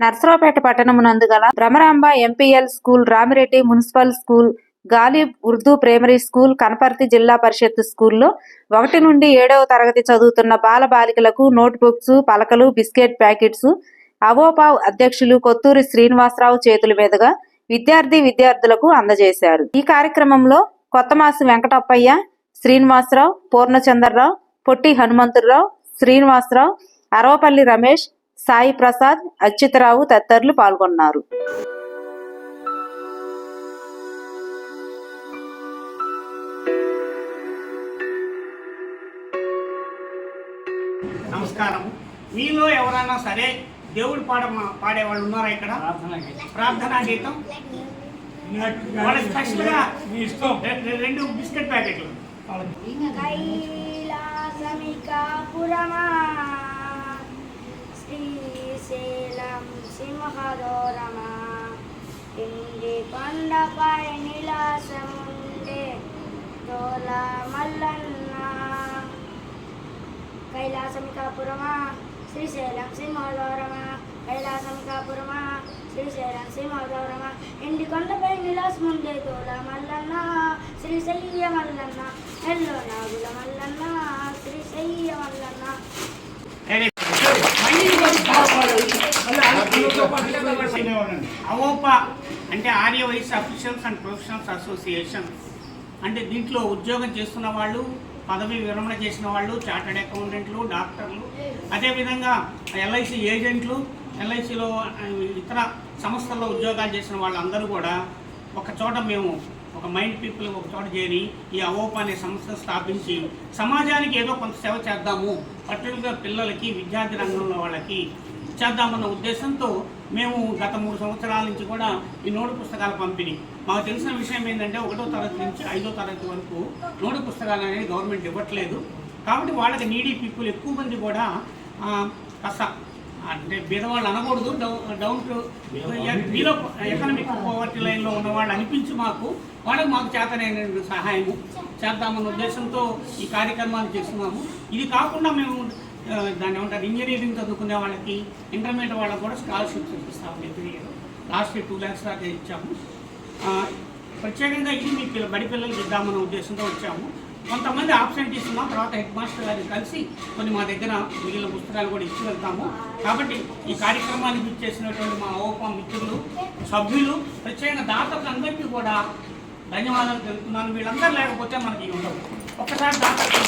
నర్సరావుపేట పట్టణమునందు గల Bhramaramba MPL school Ramireddy municipal school Ghalib Urdu primary school Kanaparthi Zilla Parishad స్కూల్లో ఒకటి నుండి ఏడవ తరగతి చదువుతున్న బాల బాలికలకు నోట్ బుక్స్ పలకలు బిస్కెట్ ప్యాకెట్స్ అవోపావ్ అధ్యక్షులు కొత్తూరి శ్రీనివాసరావు చేతుల మీదుగా విద్యార్థి విద్యార్థులకు అందజేశారు. ఈ కార్యక్రమంలో కొత్తమాసి వెంకటప్పయ్య శ్రీనివాసరావు పూర్ణచంద్రరావు పొట్టి హనుమంతురావు శ్రీనివాసరావు అరవపల్లి రమేష్ సాయి ప్రసాద్ అచ్యుతరావు తదితరులు పాల్గొన్నారు. నమస్కారం. మీలో ఎవరైనా సరే దేవుడు పాడ పాడేవాళ్ళు ఉన్నారా ఇక్కడ? ప్రార్థనా గీతం. వాళ్ళ స్పెషల్గా రెండు బిస్కెట్ ప్యాకెట్లు. కైలాసమికాపురమా శీలం సింహదోరమా. ఇండి కొండపై నిలాసముండే తోల మల్లన్న. కైలాసమికాపురమా శ్రీశైలం సింహదోరమా. కైలాసమికాపురమా శ్రీశైలం సింహదోరమా. ఇండి కొండపై నిలాసముండే తోల మల్లన్న శ్రీశైల మల్లన్న. ఎల్లో నాగు మల్లన్న శ్రీశైల మల్లన్న ఏది? మళ్ళీ ఇంకొకటి పాడేవాళ్ళండి. అవోపా అంటే ఆర్య వయసు అఫీషియల్స్ అండ్ ప్రొఫెషనల్స్ అసోసియేషన్. అంటే దీంట్లో ఉద్యోగం చేస్తున్న వాళ్ళు పదవి విరమణ చేసిన వాళ్ళు చార్టెడ్ అకౌంటెంట్లు డాక్టర్లు. అదేవిధంగా ఎల్ఐసి ఏజెంట్లు ఎల్ఐసిలో ఇతర సంస్థల్లో ఉద్యోగాలు చేసిన వాళ్ళందరూ కూడా ఒక చోట మేము ఒక మైండ్ పీపుల్ ఒక చోట చేరి ఈ అవోప అనే సంస్థ స్థాపించి సమాజానికి ఏదో కొంత సేవ చేద్దాము. పర్టికులర్గా పిల్లలకి విద్యార్థి రంగంలో వాళ్ళకి చేద్దామన్న ఉద్దేశంతో మేము గత మూడు సంవత్సరాల నుంచి కూడా ఈ నోటు పుస్తకాల పంపిణీ. మాకు తెలిసిన విషయం ఏంటంటే ఒకటో తరగతి నుంచి ఐదో తరగతి వరకు నోటు పుస్తకాలు అనేది గవర్నమెంట్ ఇవ్వట్లేదు. కాబట్టి వాళ్ళకి నీడీ పీపుల్ ఎక్కువ మంది కూడా కష్ట అంటే బీదవాళ్ళు అనకూడదు. Down- down to below economic poverty లైన్లో ఉన్న వాళ్ళు అనిపించి మాకు వాళ్ళకి మాకు చేతనైన సహాయము చేద్దామన్న ఉద్దేశంతో ఈ కార్యక్రమాన్ని చేస్తున్నాము. ఇది కాకుండా మేము దాన్ని ఏమంటారు ఇంజనీరింగ్ చదువుకునే వాళ్ళకి ఇంటర్మీడియట్ వాళ్ళకి కూడా స్కాలర్షిప్స్ ఇస్తాము every year last two lakhs దాకా ఇచ్చాము. ప్రత్యేకంగా ఇది మీ పిల్ల బడి పిల్లలకి ఇద్దామన్న ఉద్దేశంతో వచ్చాము. కొంతమంది ఆబ్సెంటీస్ ఉన్నాం తర్వాత హెడ్ మాస్టర్ గారిని కలిసి కొన్ని మా దగ్గర మిగిలిన పుస్తకాలు కూడా ఇచ్చి వెళ్తాము. కాబట్టి ఈ కార్యక్రమానికి ఇచ్చేసినటువంటి మా ఓపా మిత్రులు సభ్యులు ప్రత్యేకంగా దాతలందరికీ కూడా ధన్యవాదాలు తెలుపుతున్నాను. వీళ్ళందరూ లేకపోతే మనకి ఉండవు. ఒక్కసారి దాతలు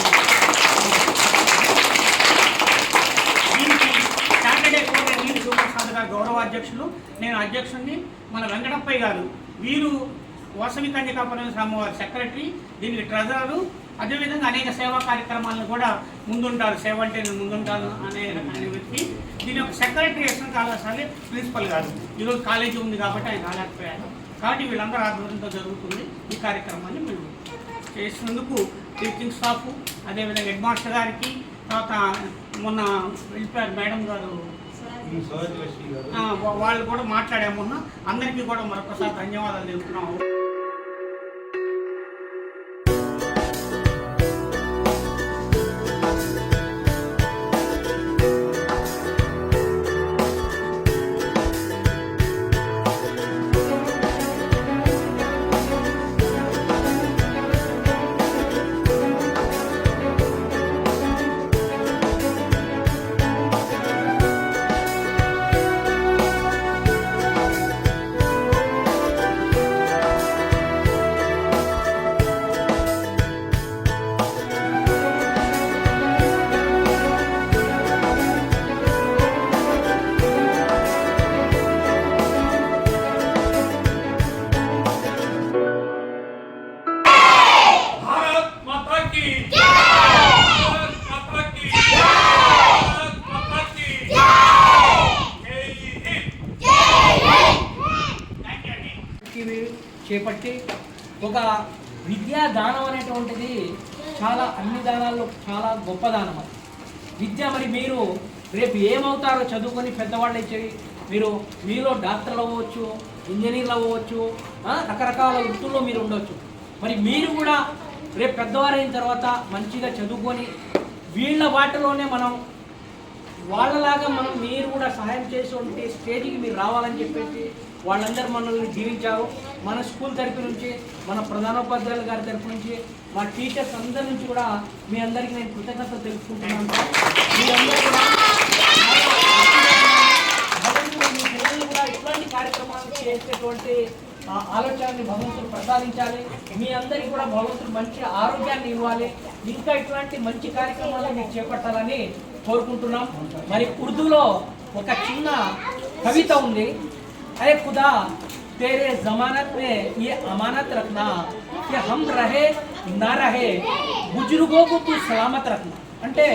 సాటర్డే కోటే నీటి సూపర్ గారు గౌరవ అధ్యక్షులు. నేను అధ్యక్షుడిని మన వెంకటప్పయ్య గారు. వీరు వాసవి కన్యకాపురం స్వామివారి సెక్రటరీ. దీనికి ట్రెజరరు. అదేవిధంగా అనేక సేవా కార్యక్రమాలను కూడా ముందుంటారు. సేవ అంటే నేను ముందుంటాను అనే అనే వ్యక్తి. దీని యొక్క సెక్రటరీ ఎస్ఎన్ కళాశాల ప్రిన్సిపల్ గారు. ఈరోజు కాలేజీ ఉంది కాబట్టి ఆయన రాలేకపోయారు. కాబట్టి వీళ్ళందరూ ఆధ్వర్యంతో జరుగుతుంది ఈ కార్యక్రమాన్ని మేము చేసినందుకు టీచింగ్ స్టాఫ్ అదేవిధంగా హెడ్ మాస్టర్ గారికి తర్వాత మొన్న వెళ్ళిపోయారు మేడం గారు వాళ్ళు కూడా మాట్లాడాము మొన్న అందరికీ కూడా మరొకసారి ధన్యవాదాలు తెలుపుతున్నాము ఇవి చేపట్టి ఒక విద్యా దానం అనేటువంటిది చాలా అన్ని దానాల్లో చాలా గొప్ప దానం అది. విద్య మరి మీరు రేపు ఏమవుతారో చదువుకొని పెద్దవాళ్ళు ఇచ్చి మీరు మీలో డాక్టర్లు అవ్వచ్చు ఇంజనీర్లు అవ్వచ్చు రకరకాల వృత్తుల్లో మీరు ఉండవచ్చు మరి మీరు కూడా రేపు పెద్దవారైన తర్వాత మంచిగా చదువుకొని వీళ్ళ వాటిలోనే మనం వాళ్ళలాగా మనం మీరు కూడా సహాయం చేసే స్టేజ్కి మీరు రావాలని చెప్పేసి వాళ్ళందరూ మనల్ని జీవించారు మన స్కూల్ తరపు నుంచి మన ప్రధానోపాధ్యాయుల గారి తరపు నుంచి మా టీచర్స్ అందరి నుంచి కూడా మీ అందరికీ నేను కృతజ్ఞతలు తెలుపుకుంటున్నాను. మీరందరూ కూడా మీ కూడా ఇట్లాంటి కార్యక్రమాలు చేసేటువంటి ఆలోచనని భగవంతుడు ప్రసాదించాలి. మీ అందరికీ కూడా భగవంతుడు మంచి ఆరోగ్యాన్ని ఇవ్వాలి. ఇంకా ఇట్లాంటి మంచి కార్యక్రమాలు మీరు చేపట్టాలని కోరుకుంటున్నాం మరి ఉర్దూలో ఒక చిన్న కవిత ఉంది అరే ఖుదా तेरे जमानत में ये अमानत रखना कि हम रहे ना रहे बुजुर्गों को तू सलामत रखना అంటే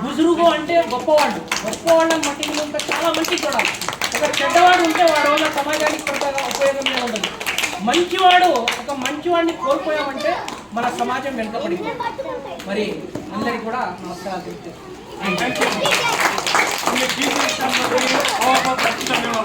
బుజురుగు అంటే గొప్పవాళ్ళు గొప్పవాళ్ళని మట్టి ఉంటే చాలా మంచి చూడాలి ఒక చెడ్డవాడు ఉంటే వాడి వల్ల సమాజానికి పెద్దగా ఉపయోగమే ఉండదు మంచివాడు ఒక మంచివాడిని కోల్పోయామంటే మన సమాజం వెనుకబడిపోతుంది మరి అందరికీ కూడా నమస్కారాలు తెలియజేస్తాను Thank you.